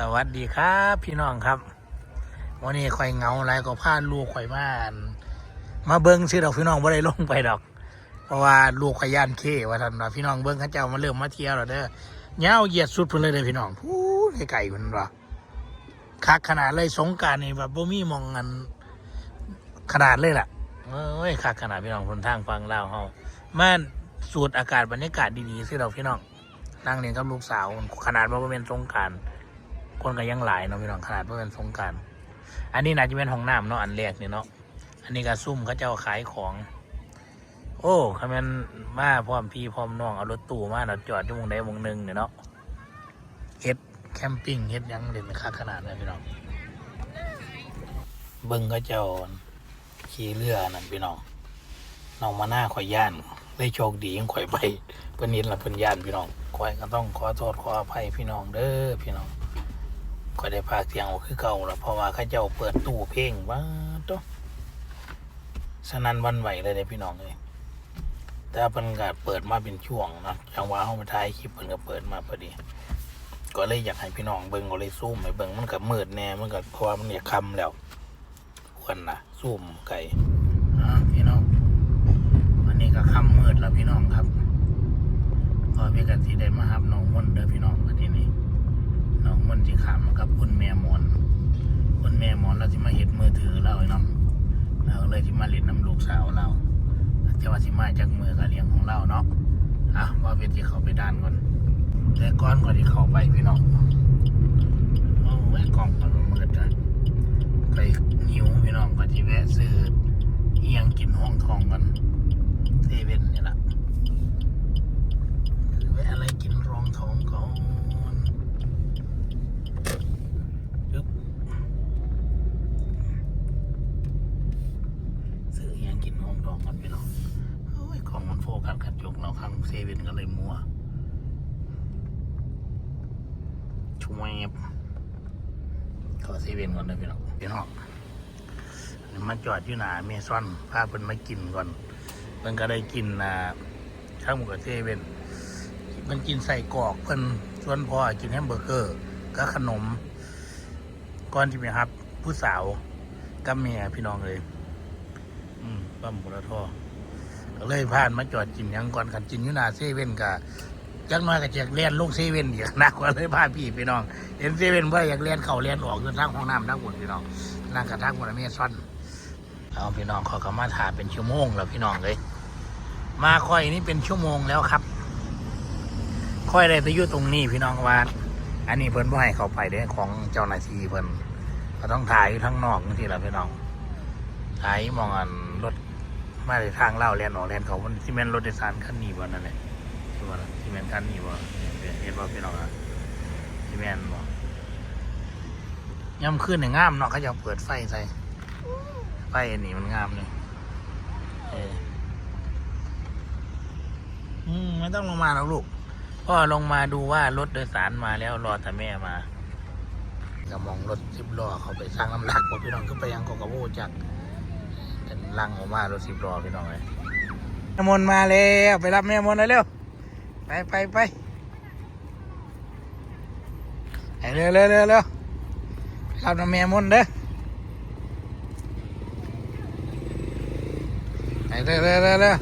สวัสดีครับพี่น้องครับวันนี้ข่อยเงาไรก็พาลูกข่อยมาน มาเบิ้งซื้อดอกพี่น้องบ่ได้ลงไปดอก เพราะว่าลูกข่อยย่านเคว่าท่านว่าพี่น้องเบิ้งเขาเจ้ามาเริ่มมาเที่ยวแล้วเด้อเงาวเหยียดสุดเพิ่นเลยเด้อพี่น้องพูดไกลๆเพิ่นว่าคักขนาดเลยสงการนี่แบบบ่มีมองกันขนาดเลยล่ะเอ้ยคักขนาดพี่น้องคนทางฟังเล่าเฮามาสูดอากาศบรรยากาศดีๆซื้อดอกพี่น้องนั่งเรียนกับลูกสาวขนาดว่าบ่เป็นสงการ คนก็ยังหลายเนาะพี่น้องขนาดว่าเป็นสงการอันนี้น่าจะเป็นห้องน้ำเนาะอันแรกเนี่ยเนาะอันนี้ก็ซุ่มเขาเจ้าขายของ โอ้คำนั้นมาพร้อมพี่พร้อมน้องเอารถตู้มาเราจอดที่วงใดวงหนึ่งเนี่ยเนาะเฮ็ดแคมปิ้งเฮ็ดยังเด่นค่าขนาดเลยพี่น้องเบิ้งเขาเจ้าขี่เรือนั่นพี่น้องน้องมาหน้าข่อยย่านได้โชคดียังข่อยไปเพิ่นนิดละเพิ่นย่านพี่น้องข่อยก็ต้องขอโทษขออภัยพี่น้องเด้อพี่น้อง ก็ได้พากเสียงออกคือเก่าแล้วเพราะว่าเข้าเจ้าเปิดตู้เพลงว่าตัวสนันวันไหวเลยเด้พี่น้องเลยแต่เพิ่นก็เปิดมาเป็นช่วงนะจังหวะเฮามาถ่ายคลิปเพิ่นก็เปิดมาพอดี ก็เลยอยากให้พี่น้องเบิ่งก็เลยซูมให้เบิ่งมันก็มืดแน่มันก็เพราะว่ามันอยากค่ำแล้วควรนะซูมไก่พี่น้องวันนี้ก็ค่ำมืดแล้วพี่น้องครับก็พี่กันที่ได้มาหับน้องมันที่นี้ น้องมันที่ขาม กับคุณแม่หมอนคุณแม่หมอนเราที่มาเห็ดมือถือเราไอ้น้องเราเลยที่มาเล่นน้ำลูกสาวเราจะว่าที่มาจากมือกับเลี้ยงของเราเนาะอะว่าเป็นที่เขาไปด้านก่อนแต่ก้อนก่อนที่เขาไปพี่น้องโอ้ยกล่องมันมืดเลยไปหิวพี่น้องก็ที่แวะซื้อเอียงกินห้องทองกันเซเว่นนี่แหละคือแวะอะไรกินรองท้องก่อน ปึ๊บซื้ออยังกินห้องดองกันไปเนาะโอ้ยข องมันกระจกเราข้างเซเว่นก็เลยมัวช่วยบขอเซเว่นก่อนเลยพี่น้องพี่น้องมาจอดอยู่หนาเมซอนพาเพิ่นมากินก่อนเพิ่นก็ได้กินอ่าข้าวหมูกับเซเว่นมันกินใส่กรอกเพิ่นชวนพ่อกินแฮมเบอร์เกอร์ก็ขนมก่อนที่ไปครับ ผู้สาวกับเมียพี่น้องเลย อืมปั๊มบุรทอ ก็เลยผ่านมาจอดกินยังก่อนกันกินอยู่หนาเซเว่นกะจักน้อยก็จะเลียนลงเซเว่นอีกนักกว่าเลยพาพี่พี่น้องเห็นเซเว่นว่าอยากเลียนเข่าเลียนออกอยู่ทางห้องน้ำทางบนพี่น้องนั่งกระทั่งบนเมซอนเอาพี่น้องขาก็มาถ่ายเป็นชั่วโมงแล้วพี่น้องเลยมาค่อยนี่เป็นชั่วโมงแล้วครับค่อยได้ไปอยู่ตรงนี้พี่น้องว่าอันนี้เพิ่นบ่ให้เขาไปเด้ของเจ้าหน้าที่เพิ่นก็ต้องถ่ายอยู่ทั้งนอกนี่แหละพี่น้องถ่ายมองอัน มาในทางเล่าแลนออกแลนเขามันที่แม่นรถโดยสารคันหนีบ่นั่นแหละที่ว่าที่แม่นคันหนีบ่เห็นบ่าพี่น้องอะที่แม่นบ่ย่ำขึ้นเนี่ยงามเนาะเขาจะเปิดไฟใส่ไฟอันนี้มันงามเลยเอออืมไม่ต้องลงมาแล้วลูกพ่อลงมาดูว่ารถโดยสารมาแล้วรอแต่แม่มาก็มองรถสิบล้อเขาไปสร้างน้ำหนักบอกพี่น้องก็ไปยังกอกระโบจากเป็น ลังออกมารถสิบล้อพี่น้องเลยแม่มนมาแล้วไปรับแม่มนเลยเร็วไปไปไปเร็วเร็วเร็วเร็วไปรับน้ำแม่มนเด้อไปเร็วเร็วเร็วเร็ว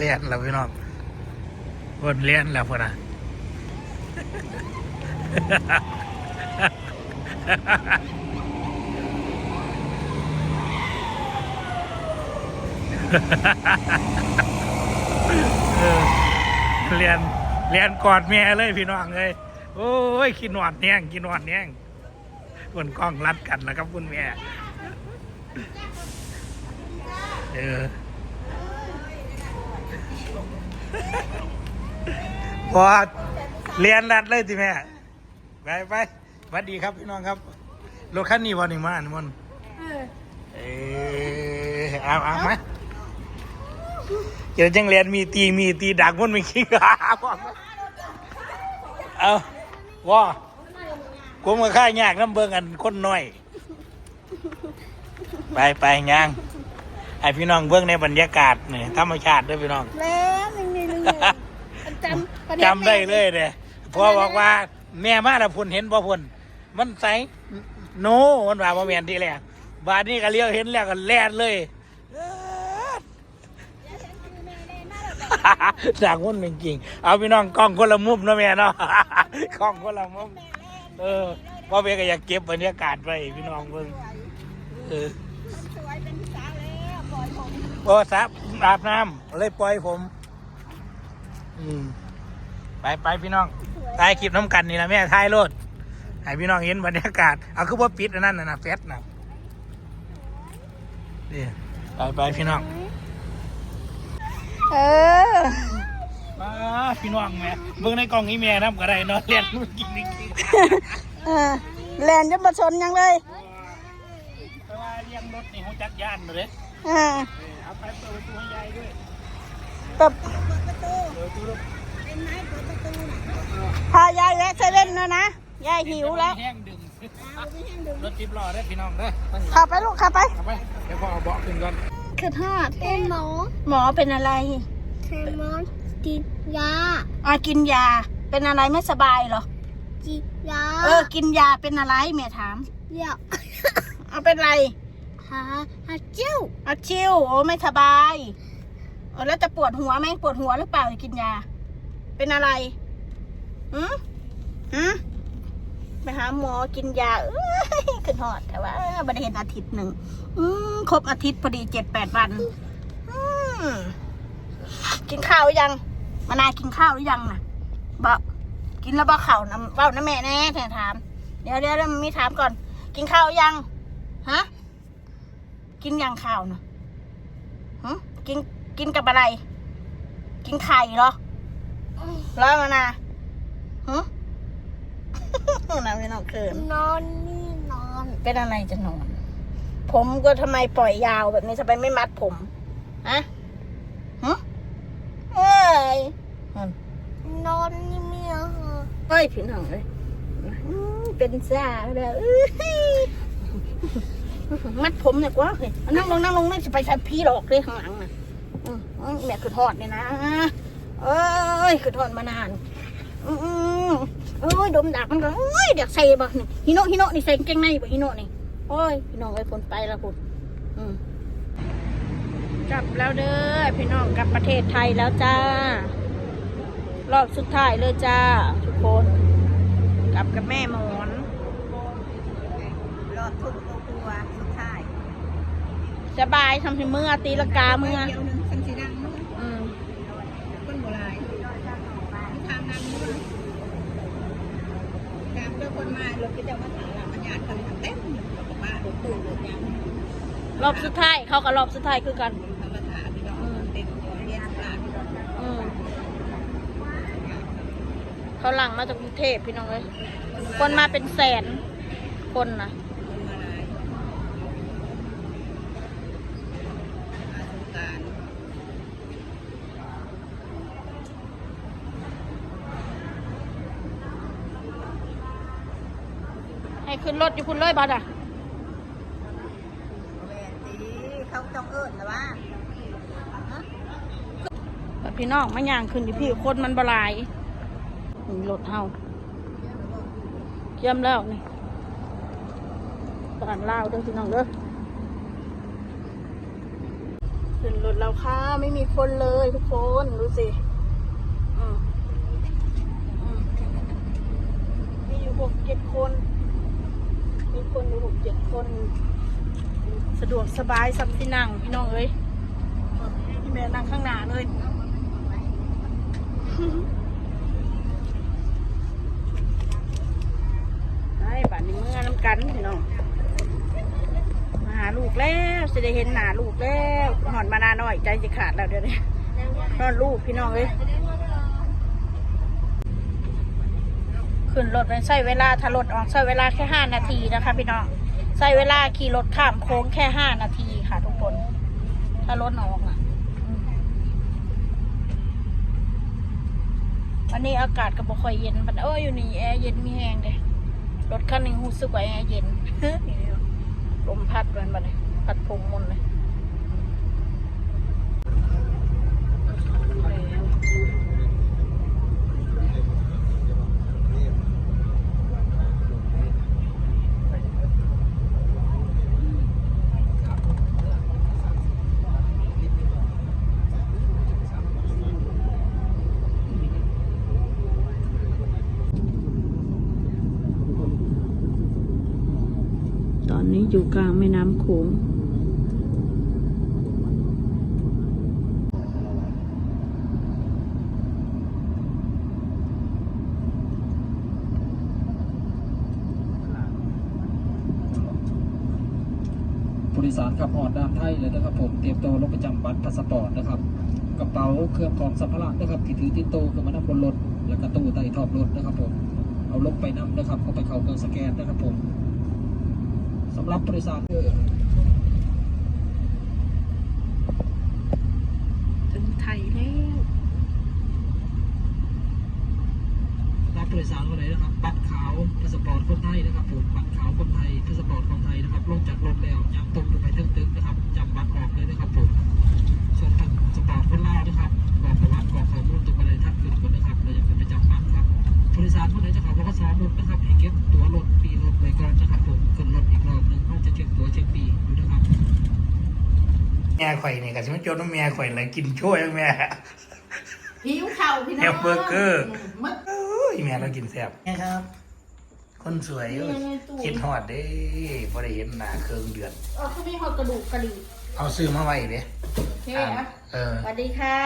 เรียนแล้วพี่น้องบนเลี้ยนแล้วพอนะ เออเรียนเรียนกอดแม่เลยพี่น้องเลยโอ้ยกินหวานแน่งกินหวานแน่งบนกล้องรัดกันนะครับคุณแม่เออพอเรียนรัดเลยสิแม่ไปไปสวัสดีครับพี่น้องครับรถคันนี้วันนี้มาอันมันเออเออเอาเอาไหม เดี๋ยวจังเรียนมีตีมีตีดักมันมีขี้ขาเอาว่ากูมาค่ายากน้ำเบิ่งกันคนน้อย ไปไปย่างให้พี่น้องเบิ่งในบรรยากาศนี่ธรรมชาติเด้วยพี่น้องแล้วหนึ่งหนึ่งหนึ่งหนึ่งจำประเนจำได้เลยเด้พ่อบอกว่า แม่มาแล้วพุ่นเห็นบ่พุ่นมันใสโนมันว่าบ่แม่นทีแรกบาดนี้ก็เลี้ยวเห็นแล้วก็แล่นเลย จากมุ่นเป็นจริง เอาพี่น้องกล้องคนละมุมนะแม่เนาะกล้องคนละมุมเออพ่อเบก็อยากเก็บบรรยากาศไว้พี่น้องเบิ่งเออสวยเป็นสาวแล้วปล่อยผมโอ้ซับอาบน้ำเลยปล่อยผม อืมไปไปพี่น้องถ่ายคลิปน้ำกันนี่นะแม่ถ่ายรถให้พี่น้องเห็นบรรยากาศ เอาคือว่าปิดอันนั้นนะนะแฟตนะนี่ไปไปพี่น้อง เออมาพี่น้องแม่เบิ่งในกล้องนี้แม่น้ำก็ได้นอนเรียนนู่นกินนี่กินเออแลนจะมาชนยังเลยแต่ว่าเลี้ยงรถนี่เขาจักย่านเลยเออเออเอาไปเปิดประตูให้ยายด้วยแบบเปิดประตูรถพายายแวะเซเว่นนะนะ ยายหิวแล้ว ห้งดึงรถจิบล้อได้อพี่น้องเด้อขับไปลูกขับไป เอาไปเดี๋ยวพ่อเอาเบาะขึ้นก่อน คือทอดเป็นหมอหมอเป็นอะไรเป็นหมอจิตยาอ่ากินยา เป็นอะไรไม่สบายเหรอจิตยา เออ กินยาเป็นอะไรเมียถามเดี๋ยวเอาเป็นไรหาหาจิ้วอาชิวโอ้ไม่สบายเออแล้วจะปวดหัวไหมปวดหัวหรือเปล่ากินยา เป็นอะไรหืมหืม ไปหาหมอกินยาเอ้ยขึ้นหอดแต่ว่าบัได้เห็นอาทิตย์หนึ่งครบอาทิตย์พอดีเจ็ดแปดวันกินข้าวหรือยังมานากินข้าวหรือยังนะบอกกินแล้วบอกข่าน้ำเบ้าน้ำแม่แน่แทนถามเดี๋ยวเดี๋ยวเดี๋ยวมีถามก่อน กินข้าวหรือยังฮะกินยังข้าวเนาะหึกินกินกับอะไร กินไข่เหรอร้อยมานาหึ น้ำไม่น้องเขินนอนนี่นอน เป็นอะไรจะนอน ผมก็ทำไมปล่อยยาวแบบนี้ทำไมไม่มัดผมฮะหึเอ้ยอืมนอนนี่เมียเหรอเอ้ยพี่น้องเลยอืมเป็นซ่าแล้วเอ้ยมัดผมเนี่ยกว่าเฮ้ยเอานั่งลงนั่งลงนั่งจะไปใช้พี่หลอกเลยข้างหลังน่ะอืมอืมแม่คือทอดเนี่ยนะเอ้ยคือทอดมานาน อืมอืม โอ้ยดมดักมันก็โอ้ยเดี๋ยวใส่บ่นี่ฮิโนะฮิโนะนี่ใส่กางเกงในบ่ฮิโนะนี่โอ้ยพี่น้องไอ้ยฝนไปแล้วคุณอืมกลับแล้วเด้อพี่น้องกลับประเทศไทยแล้วจ้ารอบสุดท้ายเลยจ้า ทุกคนกลับกับแม่หมอนรอบทุกตัวสุดท้ายสบายทำให้เมื่อตีละกาเมื่อเดียวหนึงสันสีดังนู้นอืมคนโบราณทางนั้น นู้นกราบเพื่อคนมารถก็จะมาถามหลังมันญาติกันเต็มรถบ้านรถตู้รถยังรอบสุดท้ายเขากับรอบสุดท้ายคือกันธรรมถาพี่น้องเต็มเรียนปลาพี่น้องอืมเขาหลังมาจากกรุงเทพพี่น้องเลยคนมาเป็นแสนคนนะ คนมาลายอาสงการ ให้ ขึ้นรถอยู่คุณเลยบัดอะแหวนตีเขาต้องเอิ้นแต่ว่าบัดพี่น้องมาย่างขึ้นอยู่พี่คนมันบหลายนี่รถเฮาเยี่ยมแล้วนี่บ้านลาวเด้อพี่น้องเด้อขึ้นรถเราค่ะไม่มีคนเลยทุกคนดูสิอืมอืมมีอยู่หกเจ็ดคน มีคนอยู่หกเจ็ดคน สะดวกสบายสับที่นั่งพี่น้องเอ้ยพี่แม่นั่งข้างหน้าเลยไอ้บ้านนี้เมื่อน้ำกันพี่น้องมาหาลูกแล้วจะได้เห็นหน้าลูกแล้วหอนมานาหน่อยใจจะขาดแล้วเดี๋ยวนี้นอนลูกพี่น้องเอ้ย ขึ้นรถไปใช้เวลาถ้ารถออกใช้เวลาแค่ห้านาทีนะคะ พี่น้องใช้เวลาขี่รถข้ามโค้งแค่ห้านาทีค่ะ ทุกคน ถ้ารถออกอะวันนี้อากาศก็บ่ค่อยเย็นมันเอออยู่นี่แอร์เย็นมีแหงเลยรถคันหนึงรู้สึกว่าแอร์เย็นลมพัดมันมาเลยพัดพงมนเลย อ นี้อยู่กลางแม่น้ำโขงผู้โดยสารขับหอดด้านไทยเลยนะครับผมเตรียมตัวลงประจำบัตรพาสปอร์ตนะครับ กระเป๋าเครื่องของสัมภาระนะครับที่ถือติดตัวขึ้นมานั่งบนรถ แล้วก็ตู้ใต้ท้องรถนะครับผมเอาลงไปนำนะครับเอาไปเข้าเครื่องสแกนนะครับผม สำหรับผู้โดยสารถึงไทยแล้วรับผู้โดยสารคนไหนนะครับ บัตรขาวพาสปอร์ตคนไทยนะครับผมบัตรขาวคนไทยพาสปอร์ตคนไทยนะครับ ลงจากรถแล้วยังตรงไปเทิงตึกนะครับจำบัตรออกเลยนะครับผมส่วนพาสปอร์ตคนลาวนะครับกรอกประวัติกรอกข้อมูลตรงไปเลยท่านขึ้นคนนะครับเราอยากจะไปจำบัตรครับผู้โดยสารคนไหนจะขับรถก็ซ้อมรถนะครับให้เก็บตั๋วรถ ปีรถไว้ก่อนนะครับผมขึ้นรถอีกรอบหนึงเขาจะเช็คตั๋วเช็คปีอยู่นะครับแม่ข่อยนี่ก็สิมาโจนว่าแม่ข่อยเลยกินช่วยแม่หิวเข่าพี่น้องแฮมเบอร์เกอร์มัดเอ้ยแม่เรากินแซ่บแม่ครับ คนสวยเอ้ยนี่ไงตู้คิดฮอดเด้บ่ได้เห็นหน้าเครื่องเดือนเออเขามีหอดกระดูกกระดิ่งเอาซื้อมาไว้เด้โอเคนะเออสวัสดีค่ะ